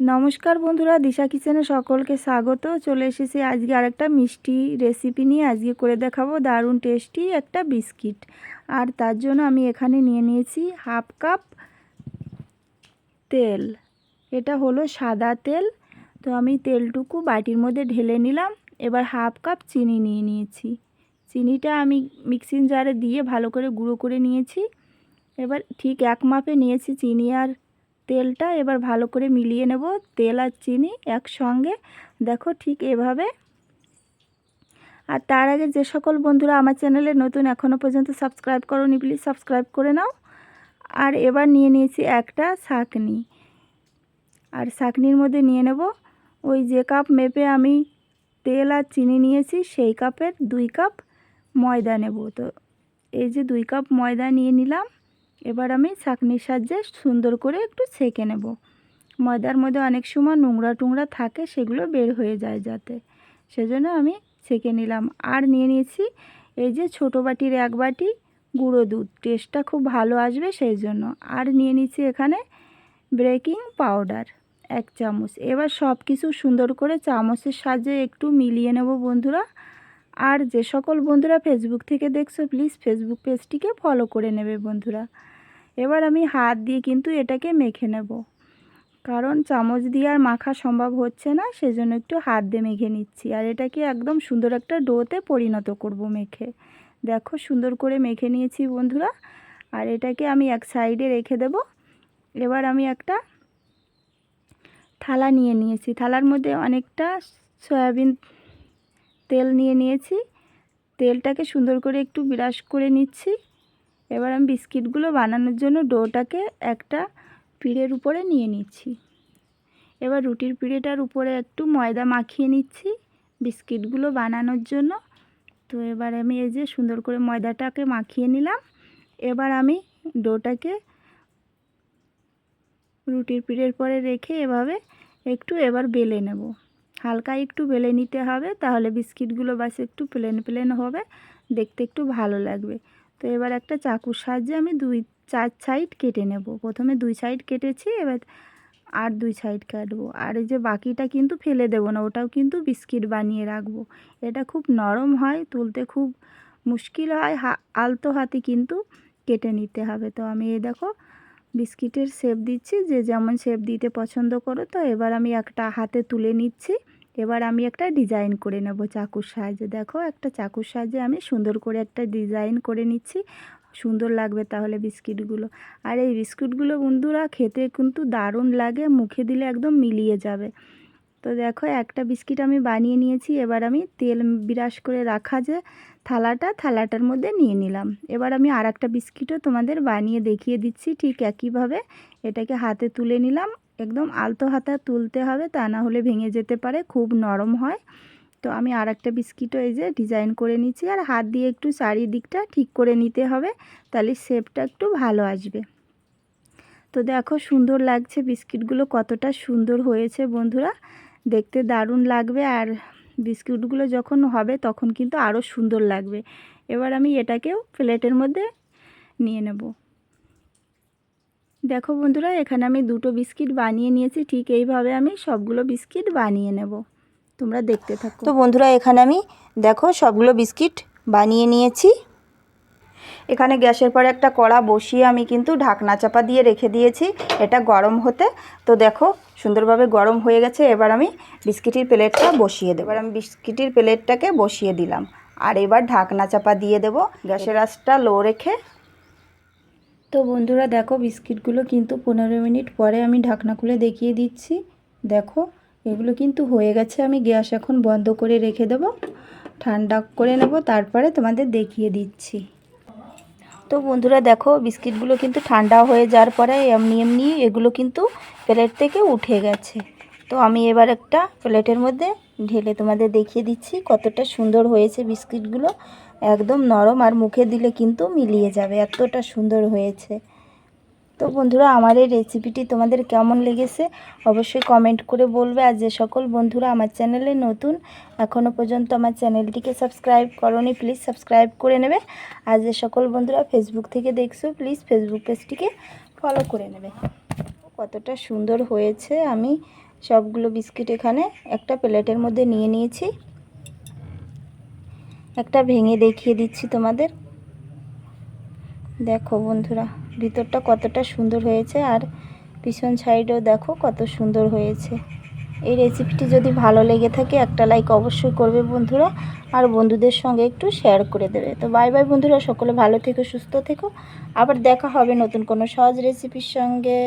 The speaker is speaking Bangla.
নমস্কার বন্ধুরা, দিশা কিচেনে সকলকে স্বাগত। চলে এসেছি আজকে আরেকটা মিষ্টি রেসিপি নিয়ে। আজকে করে দেখাবো দারুণ টেস্টি একটা বিস্কিট আর তার জন্য আমি এখানে নিয়ে নিয়েছি হাফ কাপ তেল। এটা হলো সাদা তেল। তো আমি তেলটুকু বাটির মধ্যে ঢেলে নিলাম। এবার হাফ কাপ চিনি নিয়ে নিয়েছি। চিনিটা আমি মিক্সিং জারে দিয়ে ভালো করে গুঁড়ো করে নিয়েছি। এবার ঠিক এক মাপে নিয়েছি চিনি আর তেলটা এবার ভালো করে মিলিয়ে নেব। তেল আর চিনি একসঙ্গে। দেখো ঠিক এভাবে। আর তার আগে যে সকল বন্ধুরা আমার চ্যানেলে নতুন এখনও পর্যন্ত সাবস্ক্রাইব করোনি প্লিজ সাবস্ক্রাইব করে নাও। আর এবার নিয়ে নিয়েছি একটা শাকনি। আর শাকনির মধ্যে নিয়ে নেব। ওই যে কাপ মেপে আমি তেল আর চিনি নিয়েছি, সেই কাপের দুই কাপ ময়দা নেব। তো এই যে দুই কাপ ময়দা নিয়ে নিলাম। এবার আমি ছাঁকনির সাহায্যে সুন্দর করে একটু ছেঁকে নেব। ময়দার মধ্যে অনেক সময় নোংরা টুংরা থাকে, সেগুলো বের হয়ে যায় যাতে। সেজন্য আমি ছেঁকে নিলাম। আর নিয়ে নিয়েছি এই যে ছোটো বাটির এক বাটি গুঁড়ো দুধ। টেস্টটা খুব ভালো আসবে সেই জন্য। আর নিয়ে নিচ্ছি এখানে ব্রেকিং পাউডার, এক চামচ। এবার সব কিছু সুন্দর করে চামচের সাহায্যে একটু মিলিয়ে নেব বন্ধুরা। আর যে সকল বন্ধুরা ফেসবুক থেকে দেখছ প্লিজ ফেসবুক পেজটিকে ফলো করে নেবে বন্ধুরা। এবার আমি হাত দিয়ে কিন্তু এটাকে মেখে নেব। কারণ চামচ দিয়ে আর মাখা সম্ভব হচ্ছে না, সেজন্য একটু হাত দিয়ে মেখে নিচ্ছি। আর এটাকে একদম সুন্দর একটা ডোতে পরিণত করব মেখে। দেখো সুন্দর করে মেখে নিয়েছি বন্ধুরা। আর এটাকে আমি এক সাইডে রেখে দেব। এবার আমি একটা থালা নিয়ে নিয়েছি। থালার মধ্যে অনেকটা সয়াবিন তেল নিয়ে নিয়েছি। তেলটাকে সুন্দর করে একটু বিরাস করে নিচ্ছি। এবার আমি বিস্কিটগুলো বানানোর জন্য ডোটাকে একটা পিড়ের উপরে নিয়ে নিচ্ছি। এবার রুটির পিড়েটার উপরে একটু ময়দা মাখিয়ে নিচ্ছি বিস্কিটগুলো বানানোর জন্য। তো এবার আমি এই যে সুন্দর করে ময়দাটাকে মাখিয়ে নিলাম। এবার আমি ডোটাকে রুটির পিড়ের পরে রেখে এভাবে একটু এবার বেলে নেব। হালকা একটু বেলে নিতে হবে, তাহলে বিস্কিটগুলো বাস একটু প্লেন প্লেন হবে, দেখতে একটু ভালো লাগবে। তো এবার একটা চাকুর সাহায্যে আমি দুই, চার সাইড কেটে নেব। প্রথমে দুই সাইড কেটেছি, এবার আর দুই সাইড কাটবো। আর এই যে বাকিটা কিন্তু ফেলে দেবো না, ওটাও কিন্তু বিস্কিট বানিয়ে রাখব। এটা খুব নরম হয়, তুলতে খুব মুশকিল হয় আলতো হাতে কিন্তু কেটে নিতে হবে। তো আমি এই দেখো বিস্কিটের শেপ দিচ্ছি, যে যেমন শেপ দিতে পছন্দ করো। তো এবার আমি একটা হাতে তুলে নিচ্ছি। এবার আমি একটা ডিজাইন করে নেব চাকুর সাহায্যে। দেখো, একটা চাকুর সাহায্যে আমি সুন্দর করে একটা ডিজাইন করে নিচ্ছি। সুন্দর লাগবে তাহলে বিস্কিটগুলো। আর এই বিস্কুটগুলো বন্ধুরা খেতে কিন্তু দারুণ লাগে, মুখে দিলে একদম মিলিয়ে যাবে। তো দেখো একটা বিস্কিট আমি বানিয়ে নিয়েছি, এবার আমি তেল বিরাস করে রাখা যে থালাটা, থালাটার মধ্যে নিয়ে নিলাম। এবার আমি আর একটা বিস্কিটও তোমাদের বানিয়ে দেখিয়ে দিচ্ছি ঠিক একইভাবে। এটাকে হাতে তুলে নিলাম, একদম আলতো হাতা তুলতে হবে, তা না হলে ভেঙে যেতে পারে, খুব নরম হয়। তো আমি আর একটা বিস্কিটও এই যে ডিজাইন করে নিচ্ছি, আর হাত দিয়ে একটু চারিদিকটা ঠিক করে নিতে হবে, তাহলে শেপটা একটু ভালো আসবে। তো দেখো সুন্দর লাগছে বিস্কিটগুলো কতটা সুন্দর হয়েছে বন্ধুরা। দেখতে দারুণ লাগবে আর বিস্কুটগুলো যখন হবে তখন কিন্তু আরও সুন্দর লাগবে। এবার আমি এটাকেও প্লেটের মধ্যে নিয়ে নেব। দেখো বন্ধুরা, এখানে আমি দুটো বিস্কিট বানিয়ে নিয়েছি, ঠিক এইভাবে আমি সবগুলো বিস্কিট বানিয়ে নেব। তোমরা দেখতে থাকো। তো বন্ধুরা, এখানে আমি দেখো সবগুলো বিস্কিট বানিয়ে নিয়েছি। এখানে গ্যাসের পরে একটা কড়া বসিয়ে আমি কিন্তু ঢাকনা চাপা দিয়ে রেখে দিয়েছি। এটা গরম হতে। তো দেখো, সুন্দরভাবে গরম হয়ে গেছে। এবার আমি বিস্কিটের প্লেটটা বসিয়ে দেবো। এবার আমি বিস্কিটের প্লেটটাকে বসিয়ে দিলাম। আর এবার ঢাকনা চাপা দিয়ে দেব। গ্যাসের আঁচটা লো রেখে। তো বন্ধুরা, দেখো বিস্কিটগুলো কিন্তু পনেরো মিনিট পরে আমি ঢাকনা খুলে দেখিয়ে দিচ্ছি। দেখো, এগুলো কিন্তু হয়ে গেছে। আমি গ্যাস এখন বন্ধ করে রেখে দেব। ঠান্ডা করে নেব। তারপরে তোমাদের দেখিয়ে দিচ্ছি। তো বন্ধুরা দেখো, বিস্কিটগুলো কিন্তু ঠান্ডা হয়ে যাওয়ার পরে এমনি এমনি এগুলো কিন্তু প্লেট থেকে উঠে গেছে। তো আমি এবার একটা প্লেটের মধ্যে ঢেলে তোমাদের দেখিয়ে দিচ্ছি কতটা সুন্দর হয়েছে বিস্কিটগুলো। একদম নরম আর মুখে দিলে কিন্তু মিলিয়ে যাবে, এতটা সুন্দর হয়েছে। তো বন্ধুরা, আমার এই রেসিপিটি তোমাদের কেমন লেগেছে অবশ্যই কমেন্ট করে বলবে। আর যে সকল বন্ধুরা আমার চ্যানেলে নতুন এখনও পর্যন্ত আমার চ্যানেলটিকে সাবস্ক্রাইব করনি প্লিজ সাবস্ক্রাইব করে নেবে। আর যে সকল বন্ধুরা ফেসবুক থেকে দেখছ প্লিজ ফেসবুক পেজটিকে ফলো করে নেবে। কতটা সুন্দর হয়েছে। আমি সবগুলো বিস্কিট এখানে একটা প্লেটের মধ্যে নিয়ে নিয়েছি। একটা ভেঙে দেখিয়ে দিচ্ছি তোমাদের। দেখো বন্ধুরা। ভিতরটা কতটা সুন্দর হয়েছে আর পিছন সাইডও দেখো কত সুন্দর হয়েছে। এই রেসিপিটি যদি ভালো লেগে থাকে একটা লাইক অবশ্যই করবে বন্ধুরা। আর বন্ধুদের সঙ্গে একটু শেয়ার করে দেবে। তো বাই বাই বন্ধুরা, সকলে ভালো থেকো, সুস্থ থেকো। আবার দেখা হবে নতুন কোনো সহজ রেসিপির সঙ্গে।